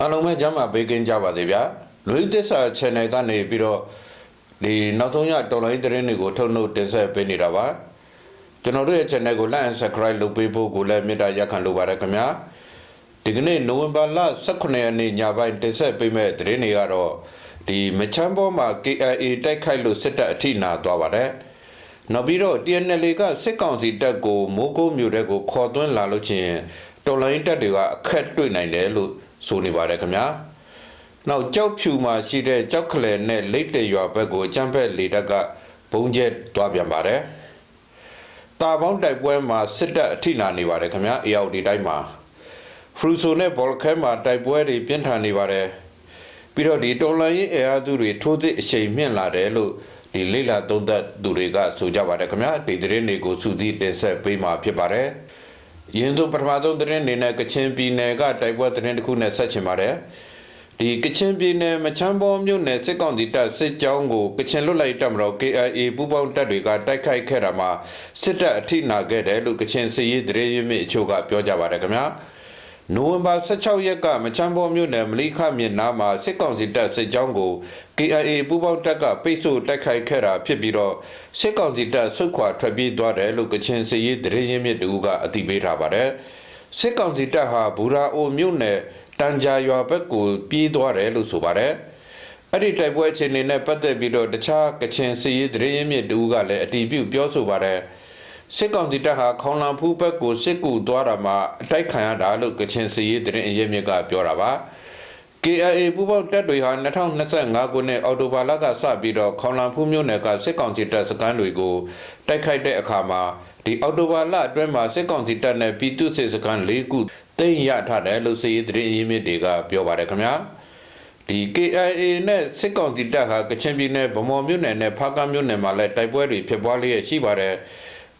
အားလုံးပဲကြမ်းမှာဘေးကင်းကြပါစေဗျာလူသစ္စာ channel ကနေပြီးတော့ဒီနောက်ဆုံးရတော်လိုင်းသတင်းတွေကိုထုတ်နှုတ်တင်ဆက်ပေးနေတာပါကျွန်တော်တို့ရဲ့ channel ကို like and subscribe လုပ်ပေးဖို့ကိုလည်းမေတ္တာရက်ခံလိုပါတယ်ခင်ဗျာဒီကနေ့နိုဝင်ဘာလ18ရက်နေ့ညပိုင်းတင်ဆက်ပေးမဲ့သတင်းတွေကတော့ဒီမချမ်းဘောမှာ KIA တိုက်ခိုက်လို့စစ်တပ်အထိနာသွားပါတယ်နောက်ပြီးတော့ TNL ကစစ်ကောင်စီတပ်ကိုမိုးကုတ်မြို့တဲကိုခေါ်သွင်းလာလို့ချင်းတော်လိုင်းတပ်တွေကအခက်တွေ့နိုင်တယ်လို့ ဆိုနေပါတယ်ခင်ဗျာနောက်ကြောက်ဖြူမှာရှိတဲ့ကြောက်ခလဲနဲ့လိတ်တရွာဘက်ကိုအကြမ်းဖက်လေတပ်ကဘုံကျဲသွားပြန်ပါတယ်တာပေါင်းတိုက်ပွဲမှာစစ်တပ်အထိနာနေပါတယ်ခင်ဗျာအေအော်ဒီတိုင်းမှာဖရူဆိုနဲ့ဘော်လခဲမှာတိုက်ပွဲတွေပြင်းထန်နေပါတယ်ပြီးတော့ဒီတော်လိုင်းရေးအင်အားစုတွေထိုးစစ်အချိန်မြင့်လာတယ်လို့ဒီလိလာသုံးသက်သူတွေကဆိုကြပါတယ်ခင်ဗျာဒီသတင်းတွေကိုစူးစီးတင်ဆက်ပေးမှာဖြစ်ပါတယ် ရင်းဆုံးပထမဆုံးသတင်းအနေနဲ့ကချင်ပြည်နယ်ကတိုက်ပွဲသတင်းတစ်ခုနဲ့ဆက်ချင်ပါတယ်ဒီကချင်ပြည်နယ်မချမ်းဘောမြို့နယ်စစ်ကောင်စီတပ်စစ်ကြောင်းကိုကချင်လွတ်လိုက်တပ်မတော် KIA ပူးပေါင်းတပ်တွေကတိုက်ခိုက်ခဲ့တာမှာစစ်တပ်အထိနာခဲ့တယ်လို့ကချင်စစ်ရေးသတင်းရင်းမြစ်အချို့ကပြောကြပါတယ်ခင်ဗျာ နိုဝင်ဘာ16ရက်ကမချမ်းဘောမြို့နယ်မလိခမြစ်နားမှာစစ်ကောင်စီတပ်စစ်ကြောင်းကို KIA ပူးပေါင်းတပ်ကပိတ်ဆို့တိုက်ခိုက်ခဲ့တာဖြစ်ပြီးတော့စစ်ကောင်စီတပ်ဆုတ်ခွာထွက်ပြေးသွားတယ်လို့ကချင်စစ်ရေးသတင်းရင်းမြစ်တူကအသိပေးထားပါတယ်စစ်ကောင်စီတပ်ဟာဘူရာအိုမြို့နယ်တန်ကြာရွာဘက်ကိုပြေးသွားတယ်လို့ဆိုပါတယ်အဲ့ဒီတိုက်ပွဲအခြေအနေနဲ့ပတ်သက်ပြီးတော့တခြားကချင်စစ်ရေးသတင်းရင်းမြစ်တူကလည်းအတီးပြုတ်ပြောဆိုပါတယ် စစ်ကောင်စီတပ်ဟာခေါင်လန်ဖူးဘက်ကိုစစ်ကူသွားတာမှာအတိုက်ခံရတာလို့ကချင်စီရေးတရင်အရေးမြစ်ကပြောတာပါ KIA ပူးပေါင်းတပ်တွေဟာ2025ခုနှစ်အောက်တိုဘာလကစပြီးတော့ခေါင်လန်ဖူးမြို့နယ်ကစစ်ကောင်စီတပ်စခန်းတွေကိုတိုက်ခိုက်တဲ့အခါမှာဒီအောက်တိုဘာလအတွင်းမှာစစ်ကောင်စီတပ်နဲ့ပြည်သူ့စစ်စခန်း၄ခုသိမ်းရထားတယ်လို့စီရေးတရင်အရေးမြစ်တွေကပြောပါတယ်ခင်ဗျာဒီ KIA နဲ့စစ်ကောင်စီတပ်ဟာကချင်ပြည်နယ်ဗမော်မြို့နယ်နဲ့ဖားကန့်မြို့နယ်မှာလည်းတိုက်ပွဲတွေဖြစ်ပွားလျက်ရှိပါတယ်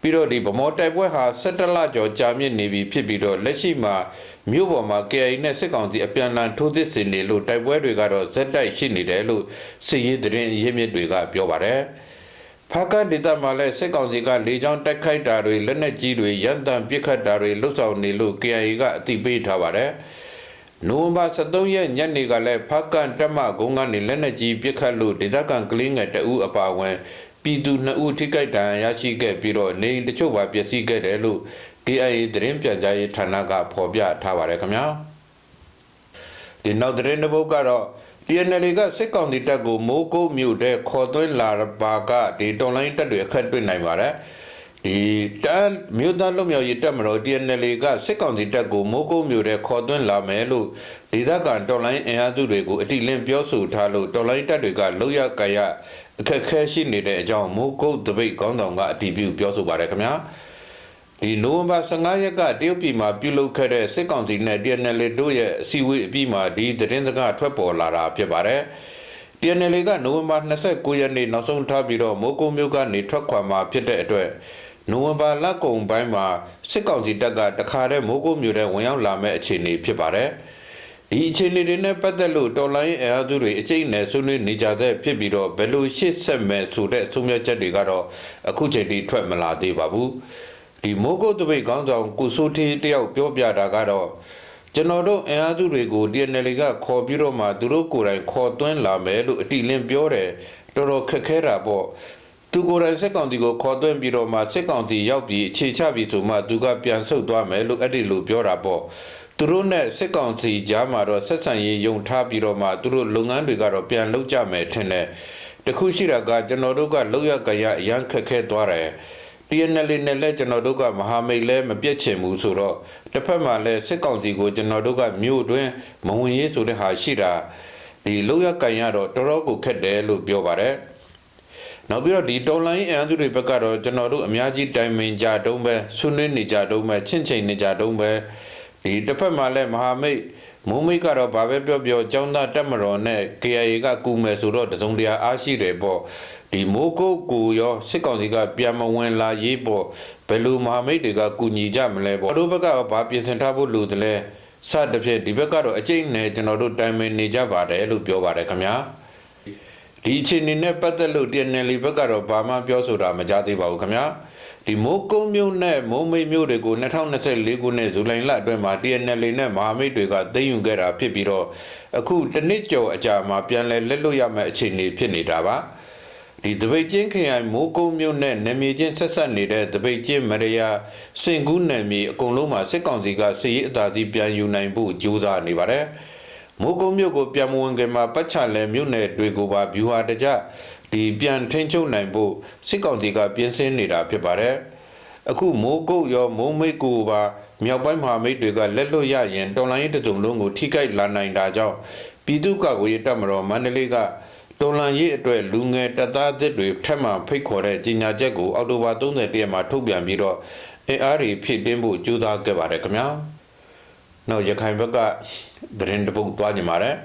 ပြီးတော့ဒီဗမော်တိုက်ပွဲဟာ17လကျော်ကြာမြင့်နေပြီဖြစ်ပြီးတော့လက်ရှိမှာမြို့ပေါ်မှာ KIA နဲ့စစ်ကောင်စီအပြန်အလှန်ထိုးသစ်စင်နေလို့တိုက်ပွဲတွေကတော့ဇက်တိုက်ရှိနေတယ်လို့စစ်ရေးသတင်းရင်းမြစ်တွေကပြောပါတယ်ဖားကန့်ဒေသမှာလည်းစစ်ကောင်စီကလေကြောင်းတိုက်ခိုက်တာတွေလက်နက်ကြီးတွေရန်တမ်းပစ်ခတ်တာတွေလှုပ်ဆောင်နေလို့ KIA ကအသိပေးထားပါတယ်နိုဝင်ဘာ23ရက်ညနေကလည်းဖားကန်တက်မကုန်းကနေလက်နက်ကြီးပစ်ခတ်လို့ဒေသခံကလေးငယ်တအူးအပါအဝင် ပြည်သူ2ဦးထိခိုက်ဒဏ်ရာရရှိခဲ့ပြီးတော့နေအိမ်တချို့ပါပျက်စီးခဲ့တယ်လို့ KIA သတင်းပြန်ကြားရေးဌာနကဖော်ပြထားပါတယ်ခင်ဗျာဒီနောက်သတင်းတစ်ပုဒ်ကတော့ TNL ကစစ်ကောင်စီတပ်ကိုမိုးကုတ်မြို့တဲ့ခေါ်သွင်းလာပါကဒီတွန်လိုင်းတပ်တွေအခက်တွေ့နိုင်ပါတယ် ဒီတန်မြို့သားလုံမြောက်ရေးတပ်မတော် TNL ကစစ်ကောင်စီတပ်ကိုမိုးကုတ်မြို့တဲ့ခေါ်သွင်းလာမယ်လို့ဒေသခံတော်လိုင်းအင်အားစုတွေကိုအတိလင်းပြောဆိုထားလို့တော်လိုင်းတပ်တွေကလောက်ရကရအခက်ခဲရှိနေတဲ့အကြောင်းမိုးကုတ်တပိတ်ခေါင်းဆောင်ကအတည်ပြုပြောဆိုပါတယ်ခင်ဗျာဒီနိုဝင်ဘာ15ရက်ကတရုတ်ပြည်မှာပြုလုပ်ခဲ့တဲ့စစ်ကောင်စီနဲ့ TNL တို့ရဲ့အစည်းအဝေးအပြီးမှာဒီသတင်းစကားထွက်ပေါ်လာတာဖြစ်ပါတယ်။ TNL ကနိုဝင်ဘာ29ရက်နေ့နောက်ဆုံးထားပြီးတော့မိုးကုတ်မြို့ကနေထွက်ခွာမှာဖြစ်တဲ့အတွက် နိုဝင်ဘာလကုန်ပိုင်းမှာစစ်ကောင်စီတပ်ကတခါတည်းမိုးကုတ်မြို့ထဲဝင်ရောက်လာမဲ့အခြေအနေဖြစ်ပါတယ်။ဒီအခြေအနေတွေနဲ့ပတ်သက်လို့တော်လိုင်းအင်အားစုတွေအကျိတ်နဲ့ဆွေးနွေးနေကြတဲ့ဖြစ်ပြီးတော့ဘယ်လိုရှေ့ဆက်မယ်ဆိုတဲ့ဆုံးဖြတ်ချက်တွေကတော့အခုချိန်ထိထွက်မလာသေးပါဘူး။ဒီမိုးကုတ်တပိတ်ကောင်းဆောင်ကုဆိုးထေးတယောက်ပြောပြတာကတော့ကျွန်တော်တို့အင်အားစုတွေကို TNL ကခေါ်ပြီးတော့မှသူတို့ကိုယ်တိုင်ခေါ်သွင်းလာမယ်လို့အတိလင်းပြောတယ်တော်တော်ခက်ခဲတာပေါ့ သူကိုယ်တိုင်စစ်ကောင်စီကိုခေါ်သွင်းပြီးတော့မှစစ်ကောင်စီရောက်ပြီးအခြေချပြီးဆိုမှသူကပြန်ဆုတ်သွားမယ်လို့အဲ့ဒီလိုပြောတာပေါ့သူတို့နဲ့စစ်ကောင်စီကြားမှာတော့ဆက်ဆံရေးယုံထားပြီးတော့မှသူတို့လုပ်ငန်းတွေကတော့ပြန်လုပ်ကြမယ်ထင်တယ်တခုရှိတာကကျွန်တော်တို့ကလောက်ရကြရအရန်ခက်ခဲသွားတယ် TNL နဲ့လည်းကျွန်တော်တို့ကမဟာမိတ်လည်းမပြတ်ချင်ဘူးဆိုတော့တစ်ဖက်မှာလည်းစစ်ကောင်စီကိုကျွန်တော်တို့ကမြို့တွင်းမဝင်ရေးဆိုတဲ့ဟာရှိတာဒီလောက်ရကန်ရတော့တော်တော်ကိုခက်တယ်လို့ပြောပါတယ် နောက်ပြီးတော့ဒီတော်လိုင်းအန်သူတွေဘက်ကတော့ကျွန်တော်တို့အများကြီးတိုင်ပင်ကြတုံးပဲဆွနွေးနေကြတုံးပဲချင့်ချိန်နေကြတုံးပဲဒီတစ်ဖက်မှာလည်းမဟာမိတ်မုံမိတ်ကတော့ဘာပဲပြောပြောចောင်းသားတက်မတော်နဲ့ KIA ကကူမယ်ဆိုတော့တစုံတရာအားရှိတယ်ပေါ့ဒီမိုးကုတ်ကိုရောစစ်ကောင်စီကပြန်မဝင်လာရေးပေါ့ဘယ်လိုမဟာမိတ်တွေကကူညီကြမလဲပေါ့တို့ဘက်ကဘာပြင်ဆင်ထားဖို့လိုတယ်လဲစသဖြင့်ဒီဘက်ကတော့အကျိတ်နဲ့ကျွန်တော်တို့တိုင်ပင်နေကြပါတယ်လို့ပြောပါတယ်ခင်ဗျာ ဒီအခြေအနေနဲ့ပတ်သက်လို့ TNL ဘက်ကတော့ဘာမှပြောဆိုတာမကြားသေးပါဘူးခင်ဗျာဒီမိုးကုန်းမြို့နဲ့မိုးမိတ်မြို့တွေကို2024ခုနှစ်ဇူလိုင်လအတွင်းမှာ TNL နဲ့မဟာမိတ်တွေကသိမ်းယူခဲ့တာဖြစ်ပြီးတော့အခုတစ်နှစ်ကျော်အကြာမှာပြန်လည်လက်လွတ်ရမယ့်အခြေအနေဖြစ်နေတာပါဒီတပိတ်ချင်းခရိုင်မိုးကုန်းမြို့နဲ့နေမြေချင်းဆက်ဆက်နေတဲ့တပိတ်ချင်းမရယာစင်ကူးနယ်မြေအကုန်လုံးမှာစစ်ကောင်စီကစစ်ရေးအသာစီးပြန်ယူနိုင်ဖို့ကြိုးစားနေပါတယ် မိုးကုန်းမြို့ကိုပြန်မဝင်ခင်မှာပတ်ချလဲမြို့နယ်တွေကိုပါဗျူဟာတကြဒီပြန်ထင်းချုပ်နိုင်ဖို့စစ်ကောင်စီကပြင်ဆင်နေတာဖြစ်ပါတယ်။အခုမိုးကုတ်ရောမိုးမိတ်ကိုပါမြောက်ပိုင်းမဟာမိတ်တွေကလက်လွတ်ရရင်တော်လိုင်းတစုံလုံးကိုထိခိုက်လာနိုင်တာကြောင့်ပြည်သူ့ကာကွယ်ရေးတပ်မတော်မန္တလေးကတော်လန်ရေးအတွက်လူငယ်တပ်သားစစ်တွေထက်မှဖိတ်ခေါ်တဲ့ကြီးညာချက်ကိုအောက်တိုဘာ30ရက်မှာထုတ်ပြန်ပြီးတော့အင်အားတွေဖြည့်တင်းဖို့ကြိုးစားခဲ့ပါတယ်ခင်ဗျာ။နောက်ရခိုင်ဘက်က သတင်းတပုတ်သွားကြပါရယ်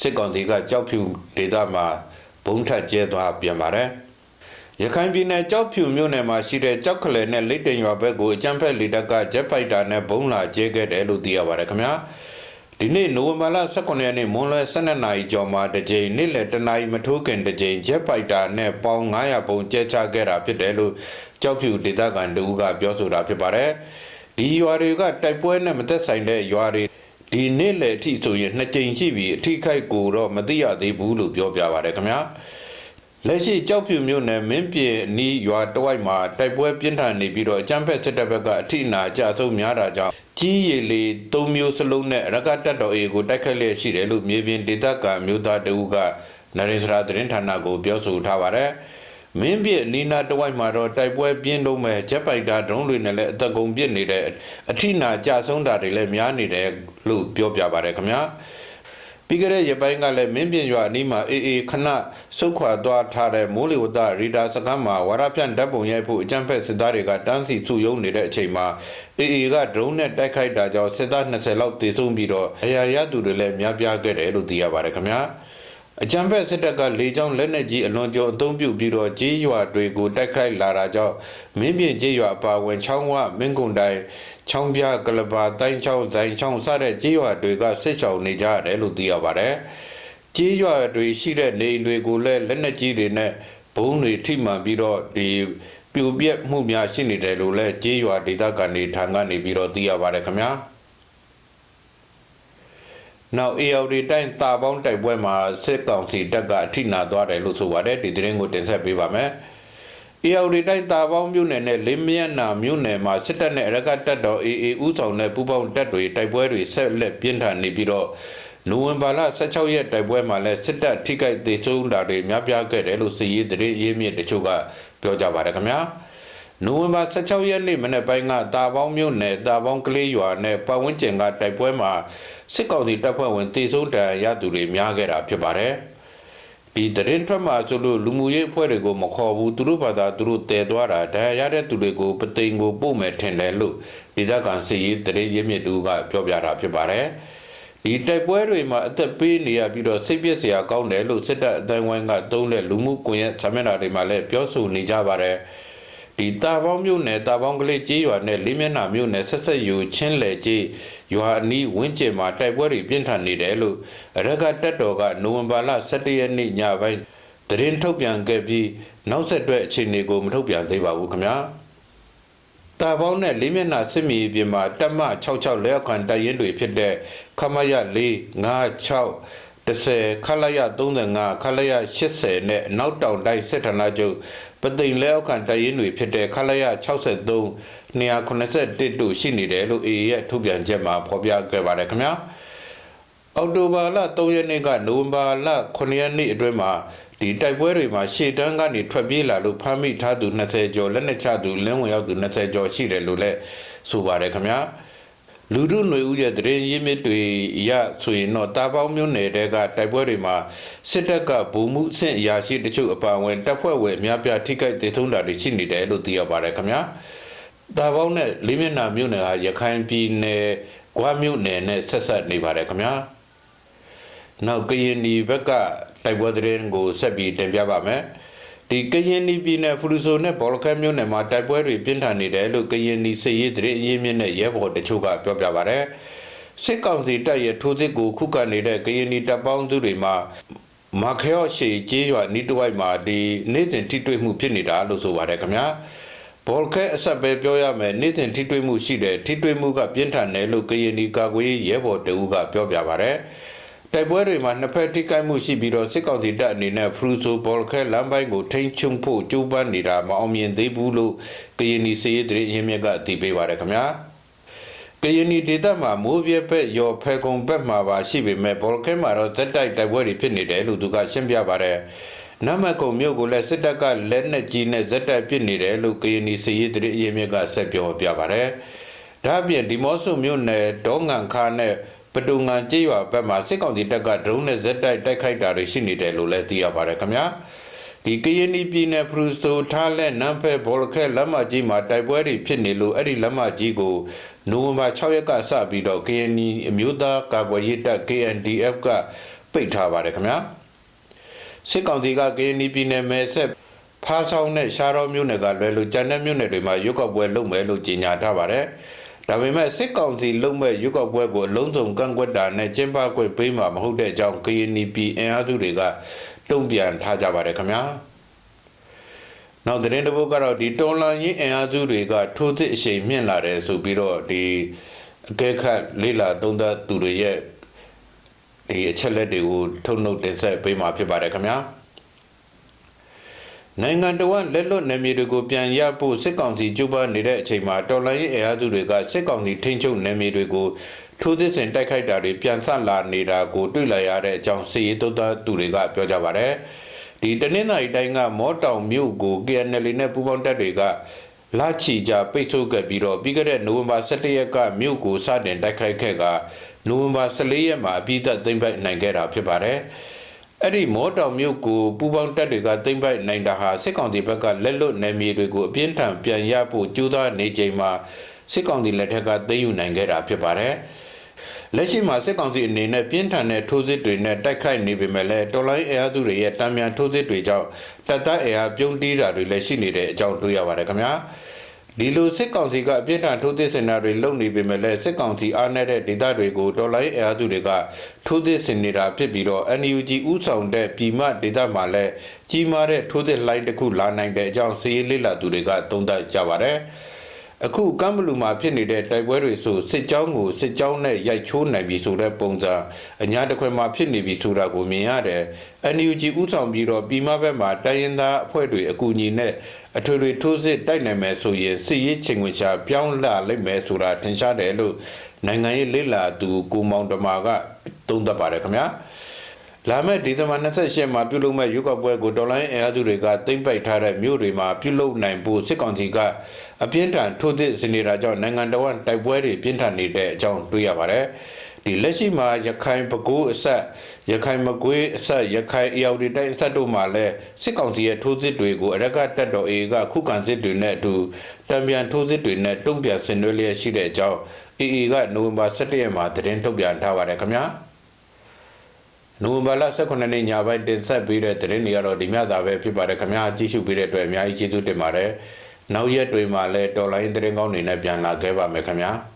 စစ်ကောင်စီကကြောက်ဖြူဒေသမှာဘုံထက်ကျဲသွားပြန်ပါတယ်ရခိုင်ပြည်နယ်ကြောက်ဖြူမြို့နယ်မှာရှိတဲ့ကြောက်ခလဲနဲ့လိတ်တင်ရွာဘက်ကိုအကြမ်းဖက်လေတပ်ကဂျက်ဖိုက်တာနဲ့ဘုံလာကျဲခဲ့တယ်လို့သိရပါတယ်ခင်ဗျာဒီနေ့နိုဝင်ဘာလ18ရက်နေ့မွန်းလွဲ12နာရီကျော်မှာတစ်ကြိမ်နေ့လယ်တနာရီမထိုးခင်တစ်ကြိမ်ဂျက်ဖိုက်တာနဲ့ပေါင်း900ပုံကျဲချခဲ့တာဖြစ်တယ်လို့ကြောက်ဖြူဒေသခံတူကပြောဆိုတာဖြစ်ပါတယ်ဒီရွာတွေကတိုက်ပွဲနဲ့မသက်ဆိုင်တဲ့ရွာတွေ ဒီနေ့လေအထိဆိုရင်နှစ်ကြိမ်ရှိပြီအထိခိုက်ကိုတော့မသိရသေးဘူးလို့ပြောပြပါတယ်ခင်ဗျာလက်ရှိကြောက်ဖြူမြို့နယ်မင်းပြင်းနီးရွာတဝိုက်မှာတိုက်ပွဲပြင်းထန်နေပြီးတော့အကြမ်းဖက်စစ်တပ်ဘက်ကအထိနာကြဆုံးများတာကြောင့်ကြီးရည်လေး၃မျိုးစလုံးနဲ့ရကတက်တော်အေကိုတိုက်ခတ်လျက်ရှိတယ်လို့မြေပြင်ဒေသကမျိုးသားတဦးကနရင်စရာသတင်းဌာနကိုပြောဆိုထားပါတယ် မင်းပြနီနာတဝိုက်မှာတော့တိုက်ပွဲပြင်းလုံးမဲ့ဂျက်ပိုက်တာဒရုန်းတွေနဲ့လည်းအသက်ကုန်ပစ်နေတဲ့အထိနာကြဆုံးတာတွေလည်းများနေတယ်လို့ပြောပြပါတယ်ခင်ဗျာပြီးကြတဲ့ရပိုင်းကလည်းမင်းပြင်ရွာအနီးမှာအေးအေးခဏစုခွာသွားထားတဲ့မိုးလေဝသရီဒါစကမ်းမှာဝါရဖြန့်ဓာတ်ပုံရိုက်ဖို့အကြမ်းဖက်စစ်သားတွေကတန်းစီစုယုံနေတဲ့အချိန်မှာအေးအေးကဒရုန်းနဲ့တိုက်ခိုက်တာကြောင့်စစ်သား20လောက်တေဆုံးပြီးတော့အရာရသူတွေလည်းများပြားခဲ့တယ်လို့သိရပါတယ်ခင်ဗျာ အကြံဖက်စစ်တပ်ကလေကြောင်းလက်နက်ကြီးအလွန်ကျော်အုံပြုပြီးတော့ကြေးရွာတွေကိုတိုက်ခိုက်လာတာကြောင့်မင်းပြင်ကြေးရွာအပါဝင်ချောင်းဝမင်းကုံတိုင်ချောင်းပြကလပါတိုင်းချောင်းဇိုင်ချောင်းစတဲ့ကြေးရွာတွေကဆစ်ဆောင်နေကြရတယ်လို့သိရပါတယ်။ကြေးရွာတွေရှိတဲ့နေအိမ်တွေကိုလည်းလက်နက်ကြီးတွေနဲ့ဘုံတွေထိမှန်ပြီးတော့ဒီပြိုပြက်မှုများရှိနေတယ်လို့လည်းကြေးရွာဒေသခံတွေထံကနေပြီးတော့သိရပါတယ်ခင်ဗျာ။ နောက် AOD တိုင်းတာပေါင်းတိုက်ပွဲမှာစစ်ကောင်စီတပ်ကအထိနာသွားတယ်လို့ဆိုပါတယ်ဒီသတင်းကိုတင်ဆက်ပေးပါမယ်။ AOD တိုင်းတာပေါင်းမြို့နယ်နဲ့လင်းမြတ်နာမြို့နယ်မှာစစ်တပ်နဲ့အရကတပ်တော် AA ဥဆောင်တဲ့ပူးပေါင်းတပ်တွေတိုက်ပွဲတွေဆက်လက်ပြင်းထန်နေပြီးတော့နိုဝင်ဘာလ16ရက်တိုက်ပွဲမှာလည်းစစ်တပ်ထိခိုက်ဒေဆုံးတာတွေများပြားခဲ့တယ်လို့စီရေးသတင်းရေးမြစ်တချို့ကပြောကြပါတယ်ခင်ဗျာ။ နိုဝင်ဘာ16ရက်နေ့မနေ့ပိုင်းကတာပေါင်းမြို့နယ်တာပေါင်းကလေးရွာနဲ့ပတ်ဝန်းကျင်ကတိုက်ပွဲမှာစစ်ကောင်စီတပ်ဖွဲ့ဝင်တေဆုံးတန်ရသူတွေများခဲ့တာဖြစ်ပါတယ်။ဒီတရင်ထွက်မှာဆိုလို့လူမှုရေးအဖွဲ့တွေကိုမခေါ်ဘူးသူတို့ဘာသာသူတို့တည်သွားတာဒဏ်ရာရတဲ့သူတွေကိုပသိမ်ကိုပို့မယ်ထင်တယ်လို့ဒေသခံစီရေးတရင်ရင်းမြစ်တူကပြောပြတာဖြစ်ပါတယ်။ဒီတိုက်ပွဲတွေမှာအသက်ပေးနေရပြီးတော့စိတ်ပြည့်စရာကောင်းတယ်လို့စစ်တပ်အတိုင်းဝိုင်းကသုံးတဲ့လူမှုကွန်ရက်ဆာမျက်နှာတွေမှာလည်းပြောဆိုနေကြပါတယ်။ ဒီတာပေါင်းမြို့နယ်တာပေါင်းကလေးကြေးရွာနဲ့လေးမျက်နှာမြို့နယ်ဆက်ဆက်ယူချင်းလေကြေးရွာအနီးဝင်းကျင်မှာတိုက်ပွဲတွေပြင်းထန်နေတယ်လို့အရကတက်တော်ကနိုဝင်ဘာလ17ရက်နေ့ညပိုင်းသတင်းထုတ်ပြန်ခဲ့ပြီးနောက်ဆက်တွဲအခြေအနေကိုမထုတ်ပြန်သေးပါဘူးခင်ဗျာတာပေါင်းနဲ့လေးမျက်နှာစစ်မီပြင်မှာတက်မ66လက်ခံတိုက်ရင်တွေဖြစ်တဲ့ခမရ4 5 6 10ခလာရ35ခလာရ80နဲ့နောက်တောင်တိုင်းစစ်ဌာနချုပ်ပသိမ်လက်အောက်ခံတရင်တွေဖြစ်တဲ့ခလာရ63 281တို့ရှိနေတယ်လို့ AA ရဲ့ထုတ်ပြန်ချက်မှာဖော်ပြခဲ့ပါတယ်ခင်ဗျာအော်တိုဘာလ3ရက်နေ့ကနိုဝင်ဘာလ9ရက်နေ့အတွင်းမှာဒီတိုက်ပွဲတွေမှာရှေ့တန်းကနေထွက်ပြေးလာလို့ဖမ်းမိထားသူ20ကျော်လက်နက်ချသူလင်းဝင်ရောက်သူ20ကျော်ရှိတယ်လို့လည်းဆိုပါတယ်ခင်ဗျာ လူထုຫນွေဦးရဲ့တရင်ရင်းမြစ်တွေရဆိုရင်တော့တာပေါင်းမျိုးနယ်တဲကတိုက်ပွဲတွေမှာစစ်တပ်ကဗိုလ်မှုအဆင့်အရာရှိတချို့အပါအဝင်တပ်ဖွဲ့ဝင်အများပြားထိခိုက်ဒေဆုံးတာတွေရှိနေတယ်လို့သိရပါတယ်ခင်ဗျာတာပေါင်းနဲ့လေးမျက်နှာမြို့နယ်ဟာရခိုင်ပြည်နယ်ဂွားမြို့နယ်နဲ့ဆက်ဆက်နေပါတယ်ခင်ဗျာနောက်ကရင်ဒီဘက်ကတိုက်ပွဲသတင်းကိုဆက်ပြီးတင်ပြပါမယ် ဒီကရင်နီပြည်နယ်ဖရူဆိုနဲ့ဘောလခဲမြို့နယ်မှာတိုက်ပွဲတွေပြင်းထန်နေတယ်လို့ကရင်နီစစ်ရေးသတင်းအရင်းမြစ်နဲ့ရဲဘော်တချို့ကပြောပြပါဗျ။စစ်ကောင်စီတပ်ရဲ့ထိုးစစ်ကိုခုခံနေတဲ့ကရင်နီတပ်ပေါင်းစုတွေမှာမခေော့ရှေကျေးရွာနီးတဝိုက်မှာဒီနေ့စဉ်ထိတွေ့မှုဖြစ်နေတာလို့ဆိုပါတယ်ခင်ဗျာ။ဘောလ်ခဲအဆက်ပဲပြောရမယ်နေ့စဉ်ထိတွေ့မှုရှိတယ်ထိတွေ့မှုကပြင်းထန်တယ်လို့ကရင်ဒီကာကွယ်ရေးရဲဘော်တဦးကပြောပြပါဗျ။ တိုက်ပွဲတွေမှာနှစ်ဖက်ထိခိုက်မှုရှိပြီးတော့စစ်ကောင်စီတပ်အနေနဲ့ဖရူဆိုဘောလ်ခဲလမ်းပိုင်းကိုထိန်းချုပ်ဖို့ကြိုးပမ်းနေတာမအောင်မြင်သေးဘူးလို့ကရင်ဒီစီရေးတရေရင်းမြစ်ကအတည်ပြုပါရခင်ဗျာ။ကရင်ဒီဒေသမှာမိုးပြဲဘက်ရော်ဖဲကုံဘက်မှာပါရှိပေမဲ့ဘောလ်ခဲမှာတော့ဇက်တိုက်တိုက်ပွဲတွေဖြစ်နေတယ်လို့သူကရှင်းပြပါတယ်။နမကုံမြို့ကိုလည်းစစ်တပ်ကလက်နက်ကြီးနဲ့ဇက်တိုက်ပစ်နေတယ်လို့ကရင်နီစီရေးတရေအရင်မြစ်ကဆက်ပြောပြပါတယ်။ဒါ့အပြင်ဒီမော့ဆိုမြို့နယ်ဒေါငံခါနဲ့ ပတူငံကြေးရွာဘက်မှာစစ်ကောင်စီတပ်ကဒရုန်းနဲ့ဇက်တိုက်တိုက်ခိုက်တာတွေရှိနေတယ်လို့လည်းသိရပါတယ်ခင်ဗျာ။ဒီကရင်နီပြည်နယ်ဖရူဆိုထားလက်နမ်ဖဲဘောလခဲလမ်းမကြီးမှာတိုက်ပွဲတွေဖြစ်နေလို့အဲ့ဒီလမ်းမကြီးကိုနိုဝင်ဘာ6ရက်ကစပြီးတော့ကရင်နီအမျိုးသားကာကွယ်ရေးတပ် KNDF ကပိတ်ထားပါတယ်ခင်ဗျာ။စစ်ကောင်စီကကရင်ပြည်နယ်မဲဆက်ဖားဆောင်နဲ့ရှားတော်မြို့နယ်ကလွယ်လို့ကျန်တဲ့မြို့နယ်တွေမှာရွက်ကောက်ပွဲလုပ်မယ်လို့ကြေညာထားပါတယ်။ ဒါပေမဲ့စစ်ကောင်စီလုပ်မဲ့ရွက်ကောက်ပွဲကိုအလုံးစုံကန့်ကွက်တာနဲ့ကျင်းပခွင့်ပေးမှာမဟုတ်တဲ့အကြောင်းကရင်ပြည်အင်အားစုတွေကတုံ့ပြန်ထားကြပါတယ်ခင်ဗျာ။နောက်သတင်းတစ်ပုဒ်ကတော့ဒီတော်လန်ရင်အင်အားစုတွေကထိုးစစ်အရှိန်မြင့်လာတယ်ဆိုပြီးတော့ဒီအကဲခတ်လေးလာသုံးသပ်သူတွေရဲ့ဒီအချက်လက်တွေကိုထုတ်နှုတ်တင်ဆက်ပေးမှာဖြစ်ပါတယ်ခင်ဗျာ နိုင်ငံတော်လက်လွတ်နယ်မြေတွေကိုပြန်ရဖို့စစ်ကောင်စီကြိုးပမ်းနေတဲ့အချိန်မှာတော်လိုင်းရေးအင်အားစုတွေကစစ်ကောင်စီထိန်းချုပ်နယ်မြေတွေကိုထိုးစစ်ဆင်တိုက်ခိုက်တာတွေပြန်ဆလာနေတာကိုတွေ့လာရတဲ့အကြောင်းစီရေးသုတ်သားသူတွေကပြောကြပါဗျ။ဒီတနင်္သာရီတိုင်းကမောတောင်မြို့ကို KNL နဲ့ပူးပေါင်းတပ်တွေကလာချီကြပိတ်ဆို့ခဲ့ပြီးတော့ပြီးခဲ့တဲ့နိုဝင်ဘာ17ရက်ကမြို့ကိုစတင်တိုက်ခိုက်ခဲ့ကနိုဝင်ဘာ14ရက်မှာအပြီးသက်သိမ်းပိုက်နိုင်ခဲ့တာဖြစ်ပါတယ်။ အဲ့ဒီမောတောင်မြို့ကိုပူပေါင်းတပ်တွေကသိမ်းပိုက်နိုင်တာဟာစစ်ကောင်စီဘက်ကလက်လွတ်နယ်မြေတွေကိုအပြင်းထန်ပြန်ရဖို့ကြိုးစားနေချိန်မှာစစ်ကောင်စီလက်ထက်ကသိမ်းယူနိုင်ခဲ့တာဖြစ်ပါတယ်။လက်ရှိမှာစစ်ကောင်စီအနေနဲ့ပြင်းထန်တဲ့ထိုးစစ်တွေနဲ့တိုက်ခိုက်နေပေမဲ့လည်းတော်လိုင်းအင်အားစုတွေရဲ့တံမြန်ထိုးစစ်တွေကြောင့်တပ်သားအင်အားပြုံးတီးတာတွေလည်းရှိနေတဲ့အကြောင်းတွေ့ရပါတယ်ခင်ဗျာ။ ဒီလိုစစ်ကောင်စီကအပြစ်ဒဏ်ထိုးသစ်စင်တာတွေလုပ်နေပေမဲ့လည်းစစ်ကောင်စီအားနည်းတဲ့ဒေသတွေကိုတော်လိုင်းအင်အားစုတွေကထိုးသစ်စင်နေတာဖြစ်ပြီးတော့ NUG ဥဆောင်တဲ့ပြည်မဒေသမှာလည်းကြီးမားတဲ့ထိုးသစ်လိုင်းတစ်ခုလာနိုင်တဲ့အကြောင်းစီးရေးလေးလာသူတွေကသုံးသပ်ကြပါတယ်အခုကမ်ဘလူမှာဖြစ်နေတဲ့တိုက်ပွဲတွေဆိုစစ်ကြောင်းကိုစစ်ကြောင်းနဲ့ရိုက်ချိုးနိုင်ပြီဆိုတဲ့ပုံစံအညာတစ်ခွဲမှာဖြစ်နေပြီဆိုတာကိုမြင်ရတယ်။ NUG ဥဆောင်ပြီးတော့ပြည်မဘက်မှာတိုင်းရင်းသားအဖွဲ့တွေအကူအညီနဲ့ အထွေထွေထိုးစစ်တိုက်နိုင်မယ်ဆိုရင်စစ်ရေးချိန်ခွင်ရှာပြောင်းလာလိမ့်မယ်ဆိုတာထင်ရှားတယ်လို့နိုင်ငံရေးလေ့လာသူကိုမောင်တမာကသုံးသပ်ပါတယ်ခင်ဗျာလာမယ့်ဒီဇင်ဘာ28မှာပြုလုပ်မဲ့ရွေးကောက်ပွဲကိုဒေါ်လာအင်အားစုတွေကသိမ့်ပိုက်ထားတဲ့မြို့တွေမှာပြုလုပ်နိုင်ဖို့စစ်ကောင်စီကအပြင်းထန်ထိုးသစ်စနေတာကြောင့်နိုင်ငံတော်တိုက်ပွဲတွေပြင်းထန်နေတဲ့အကြောင်းတွေ့ရပါတယ်ဒီလက်ရှိမှာရခိုင်ပဲခူးအဆက် ရခိုင်မကွေးအဆက်ရခိုင်အရောက်တိုင်းအဆက်တို့မှာလည်းစစ်ကောင်စီရဲ့ထိုးစစ်တွေကိုအရကတက်တော်အေကခုခံစစ်တွေနဲ့အတူတံပြန်ထိုးစစ်တွေနဲ့တုံ့ပြန်ဆင်နွှဲလျက်ရှိတဲ့အကြောင်းအေအေကနိုဝင်ဘာ17ရက်မှာသတင်းထုတ်ပြန်ထားပါတယ်ခင်ဗျာနိုဝင်ဘာလ18ရက်နေ့ညပိုင်းတင်ဆက်ပေးတဲ့သတင်းတွေကတော့ဒီမြတ်သာပဲဖြစ်ပါတယ်ခင်ဗျာကြည့်ရှုပေးတဲ့အတွက်အများကြီးကျေးဇူးတင်ပါတယ်နောက်ရက်တွေမှာလည်းတော်လိုင်းသတင်းကောင်းတွေနဲ့ပြန်လာခဲ့ပါမယ်ခင်ဗျာ